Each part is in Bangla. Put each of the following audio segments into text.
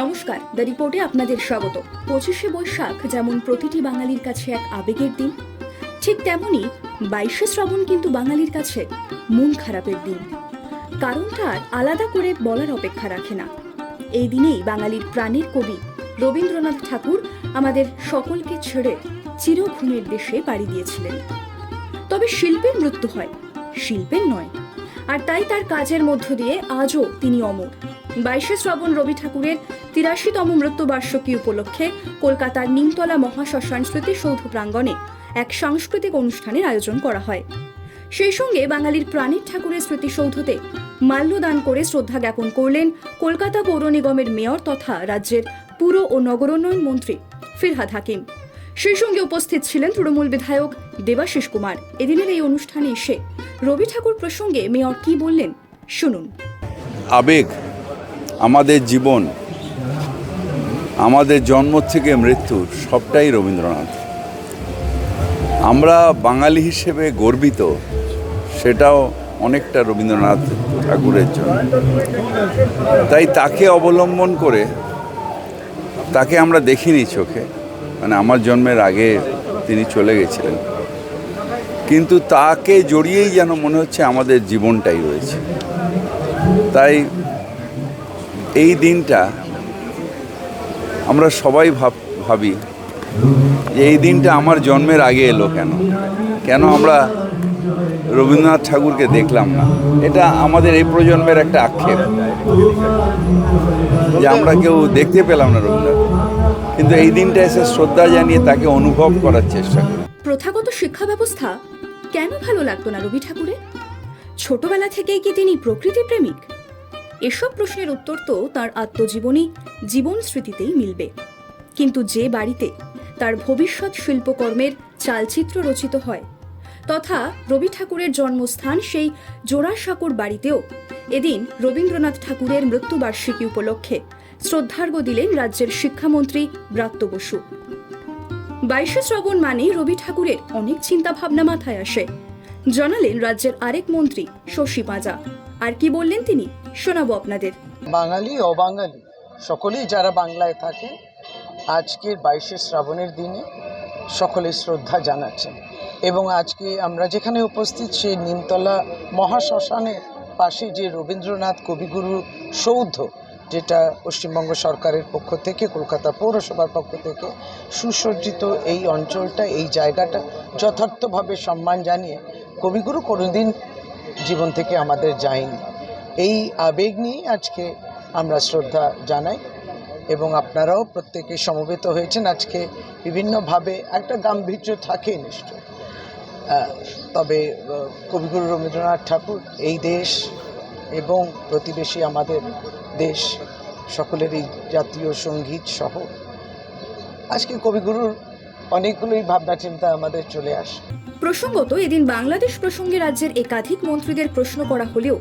নমস্কার, দ্য রিপোর্টে আপনাদের স্বাগত। পঁচিশে বৈশাখ যেমন প্রতিটি বাঙালির কাছে এক আবেগের দিন, ঠিক তেমনি বাইশে শ্রাবণ কিন্তু বাঙালির কাছে মন খারাপের দিন। কারণটা আর আলাদা করে বলার অপেক্ষা রাখে না। এই দিনেই বাঙালির প্রাণের কবি রবীন্দ্রনাথ ঠাকুর আমাদের সকলকে ছেড়ে চিরঘুমের দেশে পাড়ি দিয়েছিলেন। তবে শিল্পের মৃত্যু হয়, শিল্পের নয়। আর তাই তার কাজের মধ্য দিয়ে আজও তিনি অমর। বাইশে শ্রাবণ রবি ঠাকুরের তিরাশিতম মৃত্যুবার্ষিকী উপলক্ষে কলকাতার নিমতলা মহাশ্মশান স্মৃতিসৌধ প্রাঙ্গণে এক সাংস্কৃতিক অনুষ্ঠানের আয়োজন করা হয়। সেই সঙ্গে বাঙালির প্রাণীর ঠাকুরের স্মৃতিসৌধতে মাল্যদান করে শ্রদ্ধা জ্ঞাপন করলেন কলকাতা পৌর নিগমের মেয়র তথা রাজ্যের পুর ও নগরোন্নয়ন মন্ত্রী ফিরহাদ হাকিম। সেই সঙ্গে উপস্থিত ছিলেন তৃণমূল বিধায়ক দেবাশিস কুমার। এদিনের এই অনুষ্ঠানে এসে রবি ঠাকুর প্রসঙ্গে মেয়র কি বললেন, শুনুন। আবেগ আমাদের জীবন, আমাদের জন্ম থেকে মৃত্যু সবটাই রবীন্দ্রনাথ। আমরা বাঙালি হিসেবে গর্বিত, সেটাও অনেকটা রবীন্দ্রনাথ ঠাকুরের জন্য। তাই তাকে অবলম্বন করে, তাকে আমরা দেখিনি চোখে মানে আমার জন্মের আগে তিনি চলে গেছিলেন। কিন্তু তাকে জড়িয়েই যেন মনে হচ্ছে আমাদের জীবনটাই রয়েছে। তাই এই দিনটা আমরা সবাই ভাব, ভাবি যে এই দিনটা আমার জন্মের আগে এলো কেন? কেন আমরা রবীন্দ্রনাথ ঠাকুরকে দেখলাম না? এটা আমাদের এই প্রজন্মের একটা আক্ষেপ যে আমরা কেউ দেখতে পেলাম না রবীন্দ্রনাথ। কিন্তু এই দিনটা এসে শ্রদ্ধা জানিয়ে তাকে অনুভব করার চেষ্টা করি। প্রথাগত শিক্ষা ব্যবস্থা কেন ভালো লাগতো না রবি ঠাকুরের? ছোটবেলা থেকেই কি তিনি প্রকৃতি প্রেমিক এসব প্রশ্নের উত্তর তো তার আত্মজীবনী, জীবন স্মৃতিতেই মিলবে। কিন্তু যে বাড়িতে তার ভবিষ্যৎ শিল্পকর্মের চালচিত্র রচিত হয়, তথা রবি ঠাকুরের জন্মস্থান সেই জোড়াসাঁকোর বাড়িতেও এদিন রবীন্দ্রনাথ ঠাকুরের মৃত্যুবার্ষিকী উপলক্ষে শ্রদ্ধার্ঘ্য দিলেন রাজ্যের শিক্ষামন্ত্রী ব্রাত্য বসু। বাইশে শ্রাবণ মানে রবি ঠাকুরের অনেক চিন্তা ভাবনা মাথায় আসে। জানালেন রাজ্যের আরেক মন্ত্রী শশী পাঁজা। আর কি বললেন তিনি? শোনাবো আপনাদের। বাঙালি, অবাঙালি, সকলেই যারা বাংলায় থাকে, আজকের বাইশে শ্রাবণের দিনে সকলে শ্রদ্ধা জানাচ্ছেন। এবং আজকে আমরা যেখানে উপস্থিত, সেই নিমতলা মহাশ্মশানের পাশে যে রবীন্দ্রনাথ কবিগুরু সৌধ, যেটা পশ্চিমবঙ্গ সরকারের পক্ষ থেকে, কলকাতা পৌরসভার পক্ষ থেকে সুসজ্জিত এই অঞ্চলটা, এই জায়গাটা যথার্থভাবে সম্মান জানিয়ে কবিগুরু কোনোদিন জীবন থেকে আমাদের যায়নি। এই আবেগ নিয়েই আজকে আমরা শ্রদ্ধা জানাই এবং আপনারাও প্রত্যেকে সমবেত হয়েছেন আজকে বিভিন্নভাবে একটা গাম্ভীর্য থাকে নিশ্চয়। তবে কবিগুরু রবীন্দ্রনাথ ঠাকুর এই দেশ এবং প্রতিবেশী আমাদের দেশ সকলেরই জাতীয় সংগীত সহ আজকে কবিগুরুর অনেকগুলোই ভাবনা চিন্তা আমাদের চলে আসে। প্রসঙ্গত এদিন বাংলাদেশ প্রসঙ্গে রাজ্যের একাধিক মন্ত্রীদের প্রশ্ন করা হলেও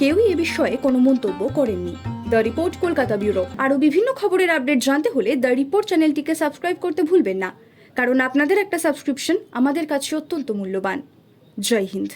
কেউই এ বিষয়ে কোনো মন্তব্য করেননি। The report, Kolkata bureau. আরও বিভিন্ন খবরের আপডেট জানতে হলে দ্য রিপোর্ট চ্যানেলটিকে সাবস্ক্রাইব করতে ভুলবেন না। কারণ আপনাদের একটা সাবস্ক্রিপশন আমাদের কাছে অত্যন্ত মূল্যবান। জয় হিন্দ।